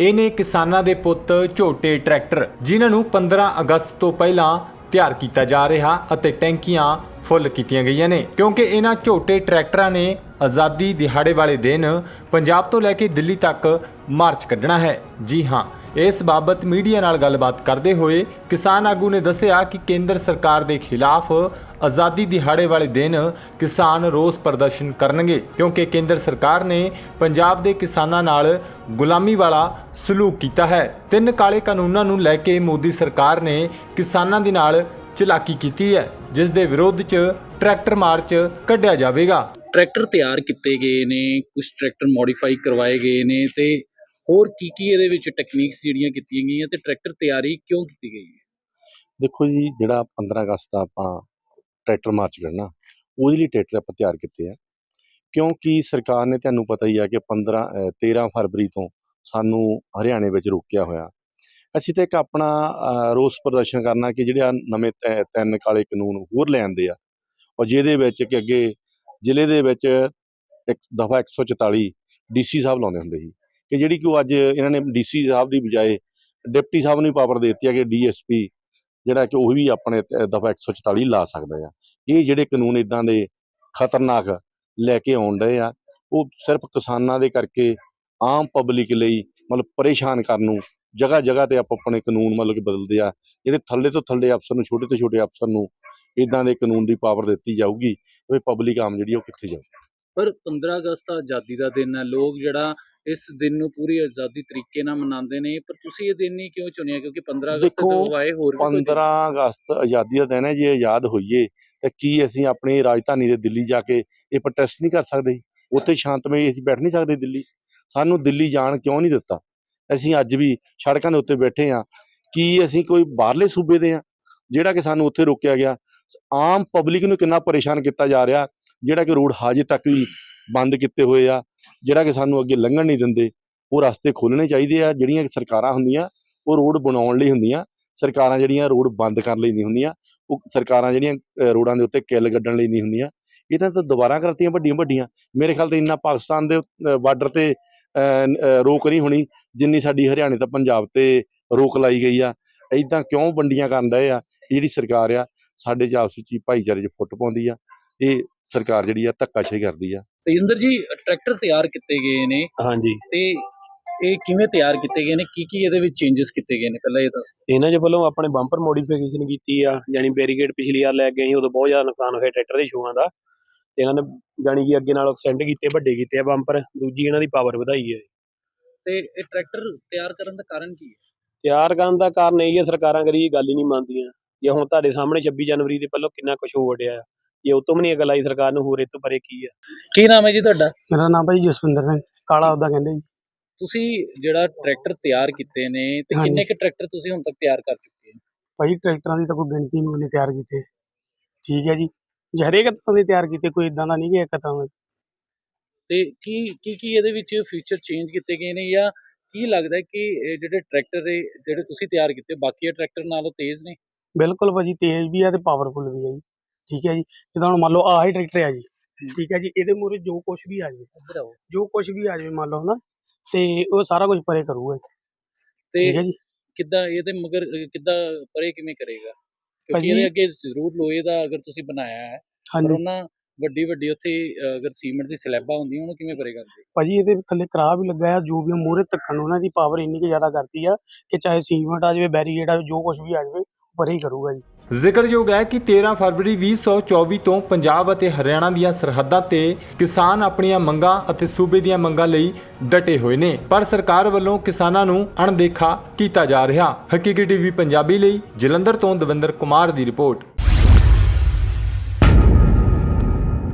ਇਹ ਨੇ ਕਿਸਾਨਾਂ ਦੇ ਪੁੱਤ ਝੋਟੇ ਟਰੈਕਟਰ, ਜਿਨ੍ਹਾਂ ਨੂੰ 15 ਅਗਸਤ ਤੋਂ ਪਹਿਲਾਂ ਤਿਆਰ ਕੀਤਾ ਜਾ ਰਿਹਾ ਅਤੇ ਟੈਂਕੀਆਂ ਫੁੱਲ ਕੀਤੀਆਂ ਗਈਆਂ ਨੇ। ਕਿਉਂਕਿ ਇਹਨਾਂ ਝੋਟੇ ਟਰੈਕਟਰਾਂ ਨੇ ਆਜ਼ਾਦੀ ਦਿਹਾੜੇ ਵਾਲੇ ਦਿਨ ਪੰਜਾਬ ਤੋਂ ਲੈ ਕੇ ਦਿੱਲੀ ਤੱਕ ਮਾਰਚ ਕੱਢਣਾ ਹੈ। ਜੀ ਹਾਂ, ਇਸ ਬਾਬਤ ਮੀਡੀਆ ਨਾਲ ਗੱਲਬਾਤ ਕਰਦੇ ਹੋਏ ਕਿਸਾਨ ਆਗੂ ਨੇ ਦੱਸਿਆ ਕਿ ਕੇਂਦਰ ਸਰਕਾਰ ਦੇ ਖਿਲਾਫ ਆਜ਼ਾਦੀ ਦਿਹਾੜੇ ਵਾਲੇ ਦਿਨ ਕਿਸਾਨ ਰੋਸ ਪ੍ਰਦਰਸ਼ਨ ਕਰਨਗੇ ਕਿਉਂਕਿ ਕੇਂਦਰ ਸਰਕਾਰ ਨੇ ਪੰਜਾਬ ਦੇ ਕਿਸਾਨਾਂ ਨਾਲ ਗੁਲਾਮੀ ਵਾਲਾ ਸਲੂਕ ਕੀਤਾ ਹੈ। ਤਿੰਨ ਕਾਲੇ ਕਾਨੂੰਨਾਂ ਨੂੰ ਲੈ ਕੇ ਮੋਦੀ ਸਰਕਾਰ ਨੇ ਕਿਸਾਨਾਂ ਦੇ ਨਾਲ ਚਲਾਕੀ ਕੀਤੀ ਹੈ ਜਿਸ ਦੇ ਵਿਰੋਧ 'ਚ ਟਰੈਕਟਰ ਮਾਰਚ ਕੱਢਿਆ ਜਾਵੇਗਾ। ਟਰੈਕਟਰ ਤਿਆਰ ਕੀਤੇ ਗਏ ਨੇ ਕੁਝ ਟਰੈਕਟਰ ਮੋਡੀਫਾਈ ਕਰਵਾਏ ਗਏ ਨੇ ਤੇ ਹੋਰ ਕੀ ਕੀ ਇਹਦੇ ਵਿੱਚ ਟੈਕਨੀਕਸ ਜਿਹੜੀਆਂ ਕੀਤੀਆਂ ਗਈਆਂ ਤੇ ਟਰੈਕਟਰ ਤਿਆਰੀ ਕਿਉਂ ਕੀਤੀ ਗਈ ਹੈ? ਦੇਖੋ ਜੀ ਜਿਹੜਾ 15 ਅਗਸਤ ਦਾ ਆਪਾਂ ਟਰੈਕਟਰ ਮਾਰਚ ਕਰਨਾ। ਉਹਦੇ ਲਈ ਟਰੈਕਟਰ ਆਪਾਂ ਤਿਆਰ ਕੀਤੇ ਆ। ਕਿਉਂਕਿ ਸਰਕਾਰ ਨੇ ਤੁਹਾਨੂੰ ਪਤਾ ਹੀ ਆ ਕਿ 15 ਅ, 13 ਫਰਵਰੀ ਤੋਂ ਸਾਨੂੰ ਹਰਿਆਣੇ ਵਿੱਚ ਰੋਕਿਆ ਹੋਇਆ। ਅਸੀਂ ਤਾਂ ਇੱਕ ਆਪਣਾ ਰੋਸ ਪ੍ਰਦਰਸ਼ਨ ਕਰਨਾ ਕਿ ਜਿਹੜੇ ਆਹ ਨਵੇਂ ਤੈ- ਤਿੰਨ ਕਾਲੇ ਕਾਨੂੰਨ ਹੋਰ ਲੈ ਆਂਦੇ ਆ। ਔਰ ਜਿਹਦੇ ਵਿੱਚ ਕਿ ਅੱਗੇ ਜ਼ਿਲ੍ਹੇ ਦੇ ਵਿੱਚ ਇੱਕ ਦਫਾ 144 ਡੀਸੀ ਸਾਹਿਬ ਲਾਉਂਦੇ ਹੁੰਦੇ ਸੀ। ਕਿ ਜਿਹੜੀ ਕਿ ਉਹ ਅੱਜ ਇਹਨਾਂ ਨੇ ਡੀਸੀ ਸਾਹਿਬ ਦੀ ਬਜਾਏ ਡਿਪਟੀ ਸਾਹਿਬ ਨੂੰ ਪਾਵਰ ਦੇ ਦਿੱਤੀ ਹੈ ਕਿ ਡੀਐਸਪੀ ਜਿਹੜਾ ਕਿ ਉਹ ਵੀ ਆਪਣੇ ਦਫਾ 144 ਲਾ ਸਕਦਾ ਆ। ਇਹ ਜਿਹੜੇ ਕਾਨੂੰਨ ਇਦਾਂ ਦੇ ਖਤਰਨਾਕ ਲੈ ਕੇ ਆਉਣ ਡਏ ਆ, ਉਹ ਸਿਰਫ ਕਿਸਾਨਾਂ ਦੇ ਕਰਕੇ ਆਮ ਪਬਲਿਕ ਲਈ ਮਤਲਬ ਪਰੇਸ਼ਾਨ ਕਰਨ ਨੂੰ ਜਗ੍ਹਾ ਜਗ੍ਹਾ ਤੇ ਆਪ ਆਪਣੇ ਕਾਨੂੰਨ ਮਤਲਬ ਕਿ ਬਦਲਦੇ ਆ। ਜਿਹੜੇ ਥੱਲੇ ਤੋਂ ਥੱਲੇ ਅਫਸਰ ਨੂੰ, ਛੋਟੇ ਤੋਂ ਛੋਟੇ ਅਫਸਰ ਨੂੰ ਇਦਾਂ ਦੇ ਕਾਨੂੰਨ ਦੀ ਪਾਵਰ ਦਿੱਤੀ ਜਾਊਗੀ ਉਹ ਪਬਲਿਕ ਆਮ ਜਿਹੜੀ ਉਹ ਕਿੱਥੇ ਜਾਊ। ਪਰ 15 ਅਗਸਤ ਆਜ਼ਾਦੀ ਦਾ ਦਿਨ ਹੈ ਲੋਕ ਜਿਹੜਾ ਇਸ ਦਿਨ ਨੂੰ ਪੂਰੀ ਆਜ਼ਾਦੀ ਤਰੀਕੇ ਨਾਲ ਮਨਾਉਂਦੇ ਨੇ ਪਰ ਤੁਸੀਂ ਇਹ ਦਿਨ ਹੀ ਕਿਉਂ ਚੁਣਿਆ? ਕਿਉਂਕਿ 15 ਅਗਸਤ ਤੋਂ ਆਏ ਹੋਰ ਵੀ ਕੋਈ 15 ਅਗਸਤ ਆਜ਼ਾਦੀ ਦਾ ਦਿਨ ਹੈ ਜੇ ਆਜ਼ਾਦ ਹੋਈਏ ਤਾਂ ਕੀ ਅਸੀਂ ਆਪਣੀ ਰਾਜਧਾਨੀ ਦੇ ਦਿੱਲੀ ਜਾ ਕੇ ਇਹ ਪ੍ਰੋਟੈਸਟ ਨਹੀਂ ਕਰ ਸਕਦੇ? ਉੱਥੇ ਸ਼ਾਂਤਮਈ ਅਸੀਂ ਬੈਠ ਨਹੀਂ ਸਕਦੇ ਦਿੱਲੀ। ਸਾਨੂੰ ਦਿੱਲੀ ਜਾਣ ਕਿਉਂ ਨਹੀਂ ਦਿੱਤਾ? ਅਸੀਂ ਅੱਜ ਵੀ ਸੜਕਾਂ ਦੇ ਉੱਤੇ ਬੈਠੇ ਆ ਕੀ ਅਸੀਂ ਕੋਈ ਬਾਹਰਲੇ ਸੂਬੇ ਦੇ ਆ ਜਿਹੜਾ ਕਿ ਸਾਨੂੰ ਉੱਥੇ ਰੋਕਿਆ ਗਿਆ। ਆਮ ਪਬਲਿਕ ਨੂੰ ਕਿੰਨਾ ਪਰੇਸ਼ਾਨ ਕੀਤਾ ਜਾ ਰਿਹਾ ਜਿਹੜਾ ਕਿ ਰੋਡ ਹਾਜੇ ਤੱਕ ਵੀ ਬੰਦ ਕੀਤੇ ਹੋਏ ਆ। ਜਿਹੜਾ ਕਿ ਸਾਨੂੰ ਅੱਗੇ ਲੰਘਣ ਨਹੀਂ ਦਿੰਦੇ, ਉਹ ਰਸਤੇ ਖੋਲ੍ਹਣੇ ਚਾਹੀਦੇ ਆ, ਜਿਹੜੀਆਂ ਸਰਕਾਰਾਂ ਹੁੰਦੀਆਂ, ਉਹ ਰੋਡ ਬਣਾਉਣ ਲਈ ਹੁੰਦੀਆਂ, ਸਰਕਾਰਾਂ ਜਿਹੜੀਆਂ ਰੋਡ ਬੰਦ ਕਰਨ ਲਈ ਨਹੀਂ ਹੁੰਦੀਆਂ, ਉਹ ਸਰਕਾਰਾਂ ਜਿਹੜੀਆਂ ਰੋਡਾਂ ਦੇ ਉੱਤੇ ਕਿੱਲ ਗੱਡਣ ਲਈ ਨਹੀਂ ਹੁੰਦੀਆਂ। ਇਹ ਤਾਂ ਦੁਬਾਰਾ ਕਰਤੀਆਂ ਵੱਡੀਆਂ ਵੱਡੀਆਂ ਮੇਰੇ ਖਿਆਲ ਤੇ ਇੰਨਾ ਪਾਕਿਸਤਾਨ ਦੇ ਬਾਰਡਰ ਤੇ ਰੋਕ ਨਹੀਂ ਹੋਣੀ, ਜਿੰਨੀ ਸਾਡੀ ਹਰਿਆਣੇ ਤੇ ਪੰਜਾਬ ਤੇ ਰੋਕ ਲਾਈ ਗਈ ਆ। ਇਦਾਂ ਕਿਉਂ ਵੰਡੀਆਂ ਕਰਨ ਡਏ ਆ? ਇਹ ਜਿਹੜੀ ਸਰਕਾਰ ਆ, ਸਾਡੇ ਚ ਆਪਸ ਵਿੱਚ ਹੀ ਭਾਈਚਾਰੇ 'ਚ ਫੁੱਟ ਪਾਉਂਦੀ ਆ। ਇਹ ਸਰਕਾਰ ਜਿਹੜੀ ਆ ਧੱਕਾਸ਼ਾਹੀ ਕਰਦੀ ਆ। ਤੇਜਿੰਦਰ ਜੀ ਟਰੈਕਟਰ ਤਿਆਰ ਕੀਤੇ ਗਏ ਨੇ। ਹਾਂਜੀ। ਤੇ ਇਹ ਕਿਵੇਂ ਤਿਆਰ ਕੀਤੇ ਗਏ ਨੇ? ਕੀ ਕੀ ਇਹਦੇ ਵਿੱਚ ਚੇਂਜਸ ਕੀਤੇ ਗਏ ਨੇ? ਪਹਿਲਾਂ ਇਹ ਦੱਸੋ। ਇਹਨਾਂ ਦੇ ਵੱਲੋਂ ਆਪਣੇ ਬੰਪਰ ਮੋਡੀਫਿਕੇਸ਼ਨ ਕੀਤੀ ਆ ਯਾਨੀ ਬੈਰੀਕੇਡ ਪਿਛਲੀ ਵਾਰ ਲੈ ਕੇ ਆਏ ਸੀ, ਉਦੋਂ ਬਹੁਤ ਜ਼ਿਆਦਾ ਨੁਕਸਾਨ ਹੋਇਆ ਟਰੈਕਟਰ ਦੇ ਸ਼ੂਆਂ ਦਾ। ਤੇ ਇਹਨਾਂ ਨੇ ਜਾਣੀ ਕਿ ਅੱਗੇ ਨਾਲੋਂ ਐਕਸਟੈਂਡ ਕੀਤੇ ਵੱਡੇ ਕੀਤੇ ਆ ਬੰਪਰ ਦੂਜੀ ਇਹਨਾਂ ਦੀ ਪਾਵਰ ਵਧਾਈ ਹੈ ਤੇ ਇਹ ਟਰੈਕਟਰ ਤਿਆਰ ਕਰਨ ਦਾ ਕਾਰਨ ਕੀ ਹੈ? ਤਿਆਰ ਕਰਨ ਦਾ ਕਾਰਨ ਇਹ ਹੈ ਸਰਕਾਰਾਂ ਕਰੀ ਗੱਲ ਹੀ ਨਹੀਂ ਮੰਨਦੀਆਂ। ਜੇ ਹੁਣ ਤੁਹਾਡੇ ਸਾਹਮਣੇ 26 ਜਨਵਰੀ ਦੇ ਪਹਿਲਾਂ ਕਿੰਨਾ ਕੁਝ ਹੋ ਵੜਿਆ ਆ ਜੇ ਉਹ ਤੋਂ ਵੀ ਨਹੀਂ ਅਗਲ ਆਈ ਸਰਕਾਰ ਨੂੰ ਹੋਰ ਇਹ ਤੋਂ ਪਰੇ ਕੀ ਆ? ਕੀ ਨਾਮ ਹੈ ਜੀ ਤੁਹਾਡਾ? ਮੇਰਾ ਨਾਮ ਭਾਈ ਜਸਵਿੰਦਰ ਸਿੰਘ ਕਾਲਾ ਉਹਦਾ ਕਹਿੰਦੇ ਜੀ। ਤੁਸੀਂ ਜਿਹੜਾ ਟਰੈਕਟਰ ਤਿਆਰ ਕੀਤੇ ਨੇ ਤੇ ਹਾਂਜੀ। ਕਿੰਨੇ ਕੁ ਟਰੈਕਟਰ ਤੁਸੀਂ ਹੁਣ ਤੱਕ ਤਿਆਰ ਕਰ ਚੁੱਕੇ ਹੋ? ਭਾਈ ਟਰੈਕਟਰਾਂ ਦੀ ਤਾਂ ਕੋਈ ਗਿਣਤੀ ਨਹੀਂ ਉਹਨੇ ਤਿਆਰ ਕੀਤੇ। ਠੀਕ ਹੈ ਜੀ। ਜੇ ਹਰੇਕ ਤਰ੍ਹਾਂ ਦੇ ਤਿਆਰ ਕੀਤੇ ਕੋਈ ਇਦਾਂ ਦਾ ਨਹੀਂ ਕਿ ਇੱਕ ਤਰ੍ਹਾਂ ਦਾ। ਤੇ ਕੀ ਕੀ ਕੀ ਇਹਦੇ ਵਿੱਚ ਫੀਚਰ ਚੇਂਜ ਕੀਤੇ ਗਏ ਨੇ ਜਾਂ ਕੀ ਲੱਗਦਾ ਹੈ ਕਿ ਇਹ ਜਿਹੜੇ ਟਰੈਕਟਰ ਨੇ ਜਿਹੜੇ ਤੁਸੀਂ ਤਿਆਰ ਕੀਤੇ ਬਾਕੀ ਟਰੈਕਟਰ ਨਾਲੋਂ ਤੇਜ਼ ਨੇ? ਬਿਲਕੁਲ ਭਾਜੀ ਤੇਜ਼ ਵੀ ਆ ਤੇ ਪਾਵਰਫੁਲ ਵੀ ਆ ਜੀ। ਠੀਕ ਹੈ ਜੀ ਜਿੱਦਾਂ ਹੁਣ ਮੰਨ ਲਓ ਆਹ ਹੀ ਟਰੈਕਟਰ ਆ ਜੀ ਠੀਕ ਹੈ ਜੀ ਇਹਦੇ ਮੂਹਰੇ ਜੋ ਕੁਝ ਵੀ ਆ ਜਾਵੇ ਜੋ ਕੁਝ ਵੀ ਆ ਜਾਵੇ ਮੰਨ ਲਓ ਨਾ ਤੇ ਉਹ ਸਾਰਾ ਕੁਝ ਪਰੇ ਕਰੂਗਾ ਤੇ ਠੀਕ ਹੈ ਜੀ। ਕਿੱਦਾਂ ਇਹਦੇ ਮਗਰ ਅਹ, ਕਿੱਦਾਂ ਪਰੇ ਕਿਵੇਂ ਕਰੇਗਾ? ਕਿਉਂਕਿ ਇਹਦੇ ਅੱਗੇ ਜ਼ਰੂਰ ਲੋਹੇ ਦਾ ਅਗਰ ਤੁਸੀਂ ਬਣਾਇਆ ਹੈ ਪਰ ਹਾਂਜੀ। ਉਹਨਾਂ ਵੱਡੀ ਵੱਡੀ ਉੱਥੇ ਅਗਰ ਸੀਮੈਂਟ ਦੀ ਸਲੈਬਾਂ ਹੁੰਦੀਆਂ ਉਹਨੂੰ ਕਿਵੇਂ ਪਰੇ ਕਰਦੇ? ਭਾਜੀ ਇਹਦੇ ਥੱਲੇ ਕਰਾ ਵੀ ਲੱਗਾ ਆ ਜੋ ਵੀ ਮੂਹਰੇ ਧੱਕਣ ਉਹਨਾਂ ਦੀ ਪਾਵਰ ਇੰਨੀ ਕਿ ਜ਼ਿਆਦਾ ਕਰਤੀ ਆ ਕਿ ਚਾਹੇ ਸੀਮੈਂਟ ਆ ਜਾਵੇ ਬੈਰੀਗੇਡ ਆ ਜਾਵੇ ਜੋ ਕੁਝ ਵੀ ਆ ਜਾਵੇ ਪਰੇ ਹੀ ਕਰੂਗਾ ਜੀ। ਜ਼ਿਕਰਯੋਗ ਹੈ ਕਿ 13 ਫਰਵਰੀ 2024 ਤੋਂ ਪੰਜਾਬ ਅਤੇ ਹਰਿਆਣਾ ਦੀਆਂ ਸਰਹੱਦਾਂ ਤੇ ਕਿਸਾਨ ਆਪਣੀਆਂ ਮੰਗਾਂ ਅਤੇ ਸੂਬੇ ਦੀਆਂ ਮੰਗਾਂ ਲਈ ਡਟੇ ਹੋਏ ਨੇ। ਪਰ ਸਰਕਾਰ ਵੱਲੋਂ ਕਿਸਾਨਾਂ ਨੂੰ ਅਣਦੇਖਾ ਕੀਤਾ ਜਾ ਰਿਹਾ। ਹਕੀਕੀ ਟੀਵੀ ਪੰਜਾਬੀ ਲਈ ਜਲੰਧਰ ਤੋਂ ਦਵਿੰਦਰ ਕੁਮਾਰ ਦੀ ਰਿਪੋਰਟ।